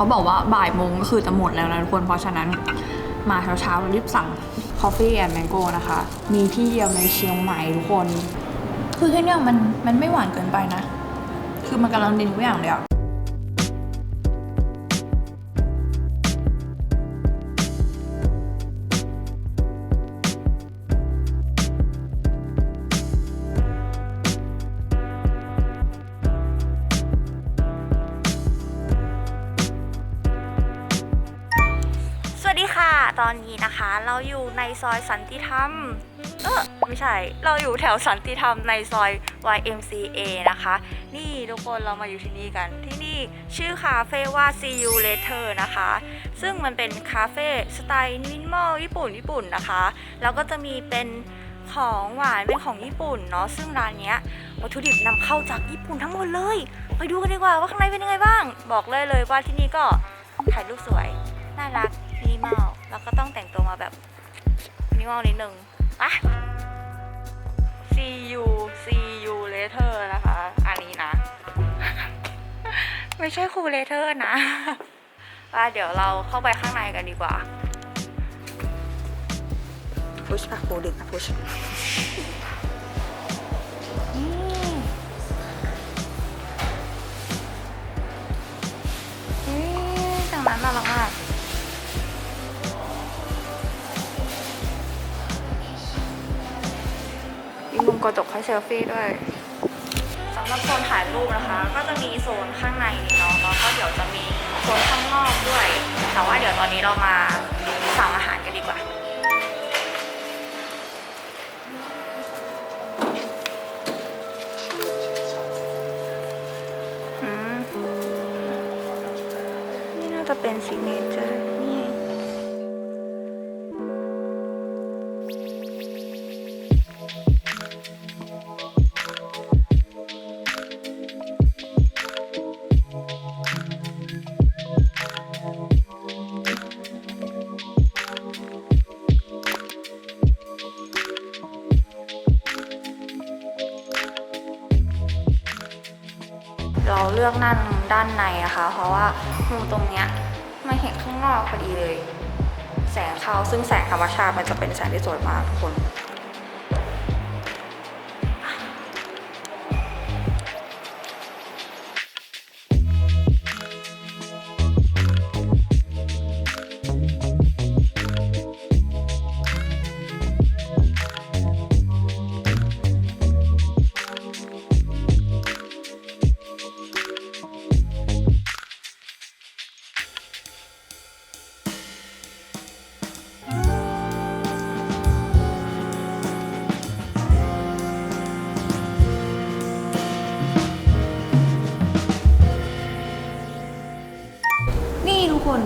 เขาบอกว่าบ่ายโมงก็คือจะหมดแล้วนะทุกคน เพราะฉะนั้นมาเช้าๆรีบสั่ง Coffee and Mango นะคะ มีที่เดียวในเชียงใหม่ทุกคน คือที่เนี้ยมันมันไม่หวานเกินไปนะ คือมันกำลังดีทุกอย่างเลยอะ อนนี้นะคะ เราอยู่ในซอยสันติธรรม เออไม่ใช่ เราอยู่แถวสันติธรรมในซอย YMCA นะคะ นี่ทุกคนเรามาอยู่ที่นี่กัน ที่นี่ชื่อคาเฟ่ว่า See You Later นะคะ ซึ่งมันเป็นคาเฟ่สไตล์มินิมอลญี่ปุ่นญี่ปุ่นนะคะ แล้วก็จะมีเป็นของหวานเป็นของญี่ปุ่นเนาะ ซึ่งร้านเนี้ยวัตถุดิบนำเข้าจากญี่ปุ่นทั้งหมดเลย ไปดูกันดีกว่าว่าข้างในเป็นยังไงบ้าง บอกเลยเลยว่าที่นี่ก็ถ่ายรูปสวย น่ารักมินิมอล แล้วก็ต้องแต่งตัวมาแบบมินิมอลนิดนึงไป see you see you later นะคะ อันนี้นะ ไม่ใช่ครู later นะว่าเดี๋ยวเราเข้าไปข้างในกันดีกว่าพุชอะโบดึกอะพุ ซลฟี่ด้วยสำหรับโซนถ่ายรูปนะคะ ก็จะมีโซนข้างในนี้เนาะแล้วก็เดี๋ยวจะมีโซนข้างนอกด้วย แต่ว่าเดี๋ยวตอนนี้เรามา เราเลือกนั่งด้านในนะคะ เพราะว่ามุมตรงเนี้ยไม่เห็นข้างนอกพอดีเลย แสงเข้าซึ่งแสงธรรมชาติมันจะเป็นแสงที่สวยมากทุกคน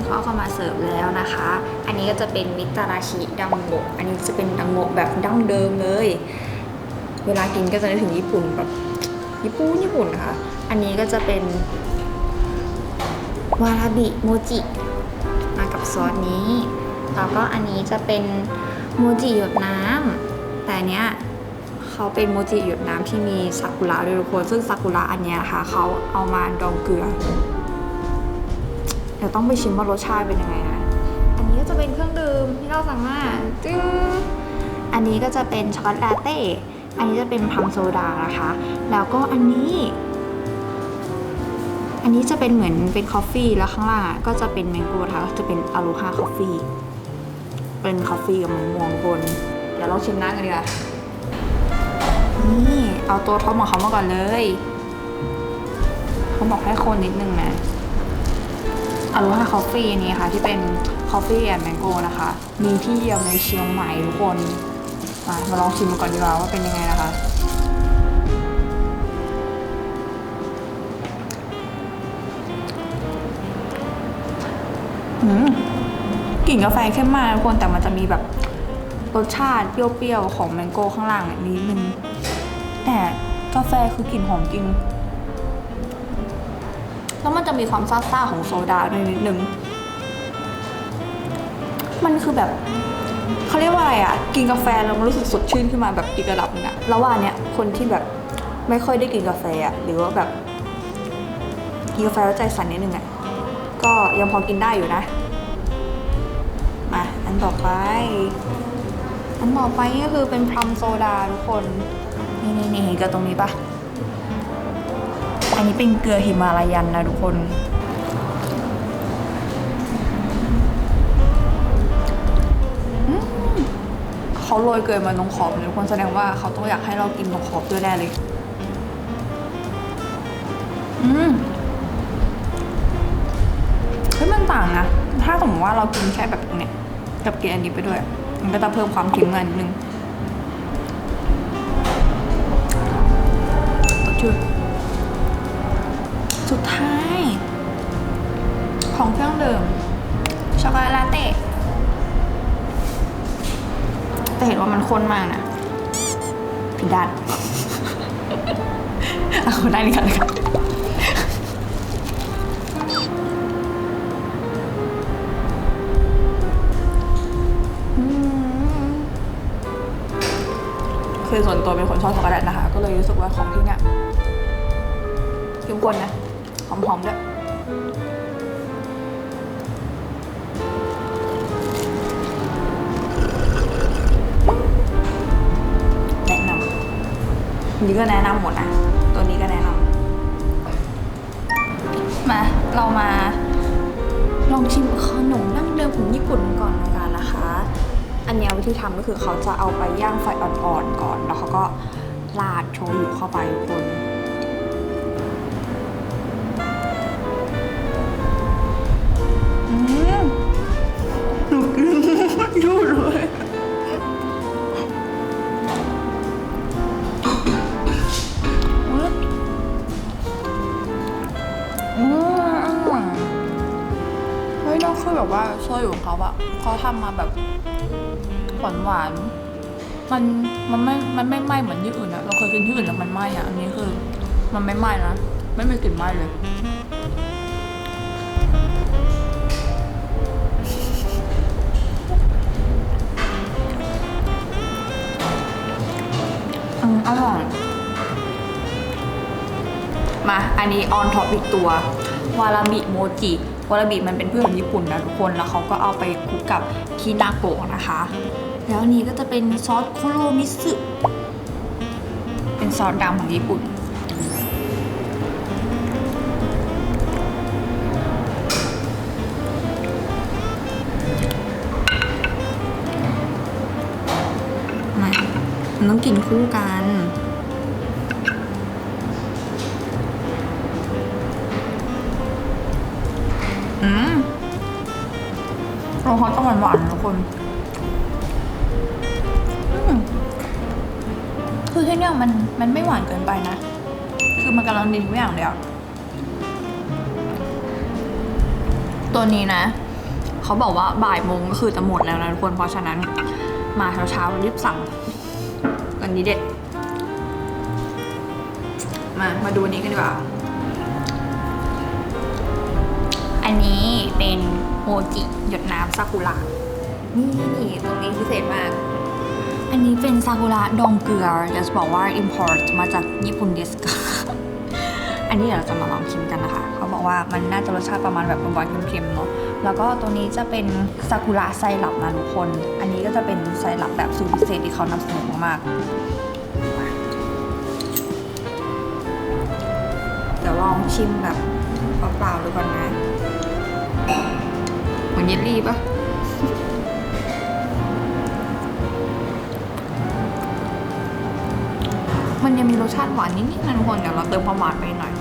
ทุกคนเขาเข้ามาเสิร์ฟแล้วนะคะ อันนี้ก็จะเป็นมิตราชิดังโงะอันนี้จะเป็นดังโงะแบบดั้งเดิมเลย เวลากินก็จะนึกถึงญี่ปุ่นแบบญี่ปุ่นญี่ปุ่นนะคะอันนี้ก็จะเป็นวาราบิโมจิมากับซอสนี้แล้วก็อันนี้จะเป็นโมจิหยดน้ำแต่เนี้ยเขาเป็นโมจิหยดน้ำที่มีซากุระด้วยทุกคนซึ่งซากุระอันเนี้ยค่ะเขาเอามาดองเกลือ ดี๋ยวต้องไปชิมว่ารสชาติเป็นยังไงนะ อันนี้ก็จะเป็นเครื่องดื่มที่เราสั่งมาจึ้งอันนี้ก็จะเป็นช็อกโกแลตลาเต้ อันนี้จะเป็นพัมโซดานะคะ แล้วก็อันนี้ อันนี้จะเป็นเหมือนเป็นคอฟฟี่แล้วข้างล่างก็จะเป็นแมงโก้นะคะจะเป็นอโลฮาคอฟฟี่เป็นคอฟฟี่กับมะม่วงบน เดี๋ยวเราชิมน้ำกันดีกว่านี่เอาตัวท็อปของเขามาก่อนเลย เขาบอกให้คนนิดนึงนะ อโลฮาคอฟฟี่อันนี้ค่ะ ที่เป็นคอฟฟี่แอนด์แมงโก้นะคะ มีที่เดียวในเชียงใหม่ทุกคนมามาลองชิมกันก่อนดีกว่าว่าเป็นยังไงนะคะกลิ่นกาแฟเข้มมากทุกคนแต่มันจะมีแบบรสชาติเปรี้ยวๆของแมงโก้ข้างล่างนิดนึงแต่กาแฟคือกลิ่นหอมจริง แล้วมันจะมีความซ่าๆของโซดาด้วยนิดนึง มันคือแบบเขาเรียกว่าอะไรอะกินกาแฟแล้วมันรู้สึกสดชื่นขึ้นมาแบบอีกระดับนึงอะแล้วว่าเนี้ยคนที่แบบไม่ค่อยได้กินกาแฟอะหรือว่าแบบกินกาแฟแล้วใจสั่นนิดนึงอะก็ยังพอกินได้อยู่นะ มาอันต่อไป อันต่อไปก็คือเป็นพรัมโซดาทุกคน นี่นี่นี่เห็นกลือตรงนี้ปะ อันนี้เป็นเกลือหิมาลายันนะทุกคน เขาโรยเกลือมาตรงขอบเลยทุกคนแสดงว่าเขาต้องอยากให้เรากินตรงขอบด้วยแน่เลย อืมเฮ้ยมันต่างนะ ถ้าสมมติว่าเรากินแค่แบบเนี้ยกับกินอันนี้ไปด้วย มันก็จะเพิ่มความเค็มมานิดนึงสดชื่น สุดท้าย ของเครื่องดื่มช็อกโกแลตลาเต้แต่เห็นว่ามันข้นมากนะผิดด้านเอาได้เลยกันเลยค่ะคือส่วนตัวเป็นคนชอบช็อกโกแลตนะคะ ก็เลยรู้สึกว่าของที่เนี่ยเข้มข้นนะ หอมๆด้วยแนะนำนี่ก็แนะนำหมดนะ ตัวนี้ก็แนะนำมา เรามาลองชิมขนมดั้งเดิมของญี่ปุ่นก่อนกันนะคะ อันนี้วิธีทำก็คือเขาจะเอาไปย่างไฟอ่อนๆก่อน แล้วเขาก็ราดโชยุเข้าไปทุกคน เฮ้ยแล้วคือแบบว่าโชยุของเขาอะเขาทำมาแบบหวานหวานๆมันมันไม่ มันไม่ไหม้เหมือนที่อื่นอะเราเคยกินที่อื่นแล้วมันไหม้อะอันนี้คือ มันไม่ไหม้นะ ไม่มีกลิ่นไหม้เลย อืมอร่อย มา อันนี้ออนท็อปอีกตัว วาราบิโมจิ วาราบิมันเป็นพืชของญี่ปุ่นนะทุกคน แล้วเขาก็เอาไปคลุกกับคินาโกะนะคะ แล้วนี้ก็จะเป็นซอสโคโรมิสึเป็นซอสดำของญี่ปุ่น มันต้องกินคู่กัน รสเขาจะหวานหวานๆทุกคนคือที่เนี่ยมันมันไม่หวานเกินไปนะ คือมันกำลังดีทุกอย่างเลยอะตัวนี้นะ เขาบอกว่าบ่ายโมงก็คือจะหมดแล้วนะทุกคน เพราะฉะนั้น มาเช้าๆรีบสั่งอันนี้เด็ด มา มาดูอันนี้กันดีกว่า อันนี้เป็น โมจิหยดน้ำซากุระนี่นี่ตรงนี้พิเศษมาก อันนี้เป็นซากุระดองเกลือจะบอกว่า import มาจากญี่ปุ่นเดสกาอันนี้เดี๋ยวเราจะมาลองชิมกันนะคะ เขาบอกว่ามันน่าจะรสชาติประมาณแบบหวานๆเค็มๆเนาะแล้วก็ตัวนี้จะเป็นซากุระไซรัปนะทุกคน อันนี้ก็จะเป็นไซรัปแบบสูตรพิเศษที่เขานำเสนอมากๆเดี๋ยวลองชิมแบบเปล่าๆดูก่อนนะ เหมือนเยลลี่ปะมันยังมีรสชาติหวานนิดๆนะทุกคนเดี๋ยวเราเติมความหวานไปหน่อย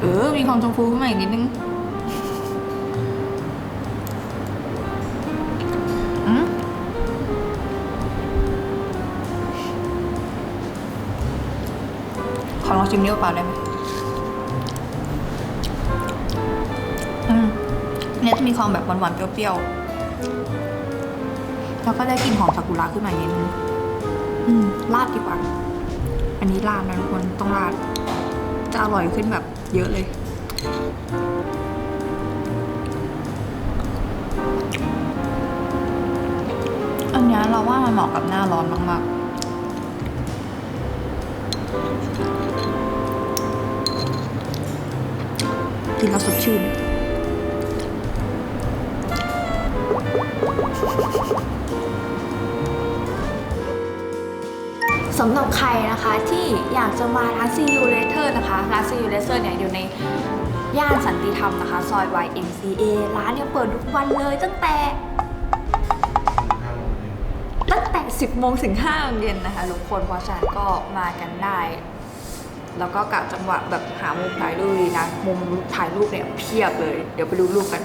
เออ มีความชมพูขึ้นมาอีกนิดนึง ชิมเนื้อเปล่าได้ไหมอืมเนี่ยจะมีความแบบหวานๆเปรี้ยวๆ แล้วก็ได้กลิ่นหอมซากุระขึ้นมาอีกนิดนึงอืมราดดีกว่า อันนี้ราดนะทุกคนต้องราด จะอร่อยขึ้นแบบเยอะเลยอันนี้เราว่ามันเหมาะกับหน้าร้อนมากๆ กินแล้วสดชื่นสำหรับใครนะคะที่อยากจะมาร้าน See You Later นะคะร้าน See You Later เนี่ยอยู่ในย่านสันติธรรมนะคะ ซอย YMCA ร้านเนี่ยเปิดทุกวันเลยตั้งแต่ 10โมงถึง5โมงเย็นนะคะทุกคนเพราะฉะนั้นก็มากันได้ แล้วก็กะจังหวะแบบหามุมถ่ายรูปดีนะ มุมถ่ายรูปเนี่ยเพียบเลย เดี๋ยวไปดูรูปกัน